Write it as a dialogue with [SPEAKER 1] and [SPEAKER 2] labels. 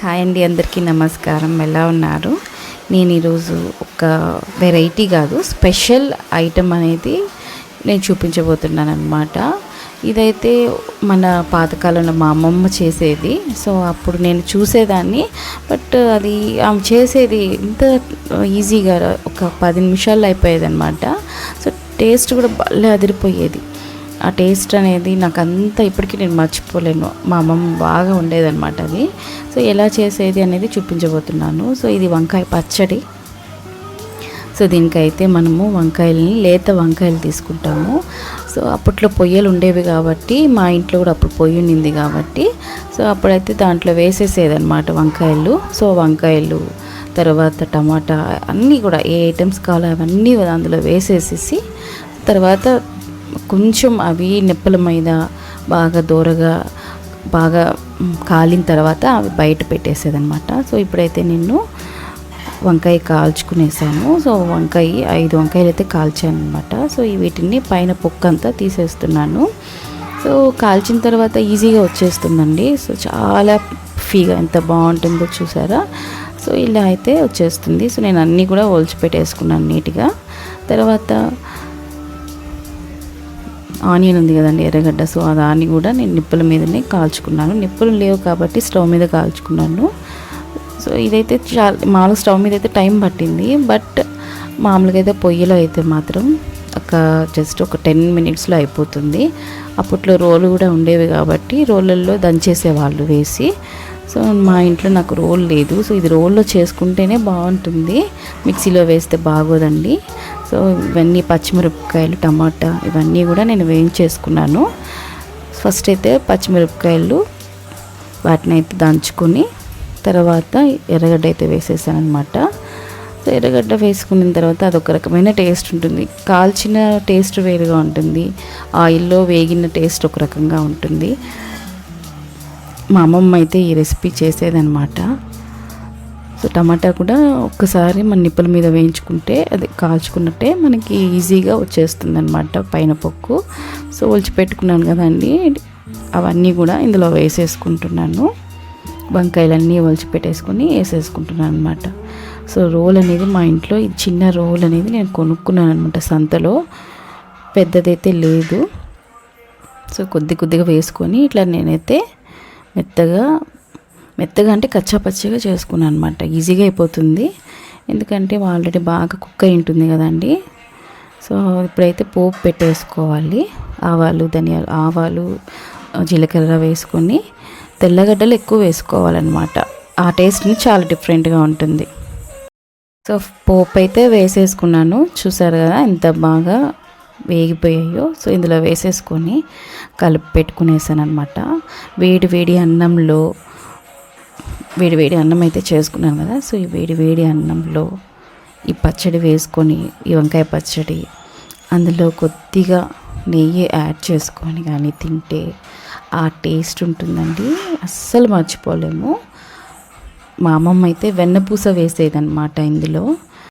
[SPEAKER 1] Hi అండి అందరికీ నమస్కారం. ఎలా ఉన్నారు? నేను ఈరోజు ఒక వెరైటీ కాదు స్పెషల్ ఐటమ్ అనేది నేను చూపించబోతున్నాను అనమాట ఇదైతే మన పాతకాలంలో మా అమ్మమ్మ చేసేది. సో అప్పుడు నేను చూసేదాన్ని. బట్ అది ఆమె చేసేది ఇంత ఈజీగా ఒక పది నిమిషాల్లో అయిపోయేది అనమాట సో టేస్ట్ కూడా భలే అదిరిపోయేది. ఆ టేస్ట్ అనేది నాకు అంతా ఇప్పటికీ నేను మర్చిపోలేను. మా అమ్మమ్మ బాగా ఉండేదన్నమాట అది. సో ఎలా చేసేది అనేది చూపించబోతున్నాను. సో ఇది వంకాయ పచ్చడి. సో దీనికైతే మనము వంకాయలని లేత వంకాయలు తీసుకుంటాము. సో అప్పట్లో పొయ్యలు ఉండేవి కాబట్టి మా ఇంట్లో కూడా అప్పుడు పొయ్యి ఉండింది కాబట్టి సో అప్పుడైతే దాంట్లో వేసేసేదన్నమాట వంకాయలు. సో వంకాయలు తర్వాత టమాటా అన్నీ కూడా ఏ ఐటమ్స్ కావాలో అవన్నీ అందులో వేసేసేసి తర్వాత కొంచెం అవి నిప్పుల మీద బాగా దూరగా బాగా కాలిన తర్వాత అవి బయట పెట్టేసేదనమాట సో ఇప్పుడైతే నేను వంకాయ కాల్చుకునేసాను. సో వంకాయ ఐదు వంకాయలు అయితే కాల్చాను అనమాట సో ఈ వీటిని పైన పొక్క అంతా తీసేస్తున్నాను. సో కాల్చిన తర్వాత ఈజీగా వచ్చేస్తుందండి. సో చాలా ఫీగా ఎంత బాగుంటుందో చూసారా? సో ఇలా అయితే వచ్చేస్తుంది. సో నేను అన్నీ కూడా ఒలిచి పెట్టేసుకున్నాను నీట్గా. తర్వాత ఆనియన్ ఉంది కదండి ఎర్రగడ్డ సో ఆ దాన్ని కూడా నేను నిప్పుల మీదనే కాల్చుకున్నాను. నిప్పులు లేవు కాబట్టి స్టవ్ మీద కాల్చుకున్నాను. సో ఇదైతే చాలా మామూలుగా స్టవ్ మీద అయితే టైం పట్టింది బట్ మామూలుగా అయితే పొయ్యిలో అయితే మాత్రం ఒక జస్ట్ ఒక టెన్ మినిట్స్లో అయిపోతుంది. అప్పట్లో రోలు కూడా ఉండేవి కాబట్టి రోళ్ళల్లో దంచేసేవాళ్ళు వేసి. సో మా ఇంట్లో నాకు రోల్ లేదు. సో ఇది రోల్లో చేసుకుంటేనే బాగుంటుంది. మిక్సీలో వేస్తే బాగోదండి. సో ఇవన్నీ పచ్చిమిరపకాయలు టమాటా ఇవన్నీ కూడా నేను వేయించేసుకున్నాను. ఫస్ట్ అయితే పచ్చిమిరపకాయలు వాటిని అయితే దంచుకొని తర్వాత ఎర్రగడ్డ అయితే వేసేసాను అనమాట సో ఎర్రగడ్డ వేసుకున్న తర్వాత అదొక రకమైన టేస్ట్ ఉంటుంది. కాల్చిన టేస్ట్ వేరుగా ఉంటుంది. ఆయిల్లో వేగిన టేస్ట్ ఒక రకంగా ఉంటుంది. మా అమ్మమ్మ అయితే ఈ రెసిపీ చేసేదనమాట సో టమాటా కూడా ఒక్కసారి మన నిప్పుల మీద వేయించుకుంటే అది కాల్చుకున్నట్టే మనకి ఈజీగా వచ్చేస్తుంది అనమాట పైన పొక్కు. సో ఒలిచి పెట్టుకున్నాను కదండి అవన్నీ కూడా ఇందులో వేసేసుకుంటున్నాను. వంకాయలన్నీ ఒలిచిపెట్టేసుకొని వేసేసుకుంటున్నాను అనమాట సో రోల్ అనేది మా ఇంట్లో ఈ చిన్న రోల్ అనేది నేను కొనుక్కున్నాను అనమాట సంతలో. పెద్దదైతే లేదు. సో కొద్ది కొద్దిగా వేసుకొని ఇట్లా నేనైతే మెత్తగా మెత్తగా అంటే కచ్చాపచ్చిగా చేసుకున్నాను అనమాట ఈజీగా అయిపోతుంది. ఎందుకంటే ఆల్రెడీ బాగా కుక్ అయి ఉంటుంది కదండి. సో ఇప్పుడైతే పోపు పెట్టేసుకోవాలి. ఆవాలు ధనియాలు ఆవాలు జీలకర్ర వేసుకొని తెల్లగడ్డలు ఎక్కువ వేసుకోవాలన్నమాట. ఆ టేస్ట్ని చాలా డిఫరెంట్గా ఉంటుంది. సో పోపు అయితే వేసేసుకున్నాను. చూసారు కదా ఎంత బాగా వేగిపోయాయో. సో ఇందులో వేసేసుకొని కలిపి పెట్టుకునేసాను అనమాట వేడి వేడి అన్నంలో వేడి వేడి అన్నం అయితే చేసుకున్నాను కదా సో ఈ వేడి వేడి అన్నంలో ఈ పచ్చడి వేసుకొని ఈ వంకాయ పచ్చడి అందులో కొద్దిగా నెయ్యి యాడ్ చేసుకొని కానీ తింటే ఆ టేస్ట్ ఉంటుందండి. అస్సలు మర్చిపోలేము. మా అమ్మమ్మ అయితే వెన్నపూస వేసేదన్నమాట ఇందులో.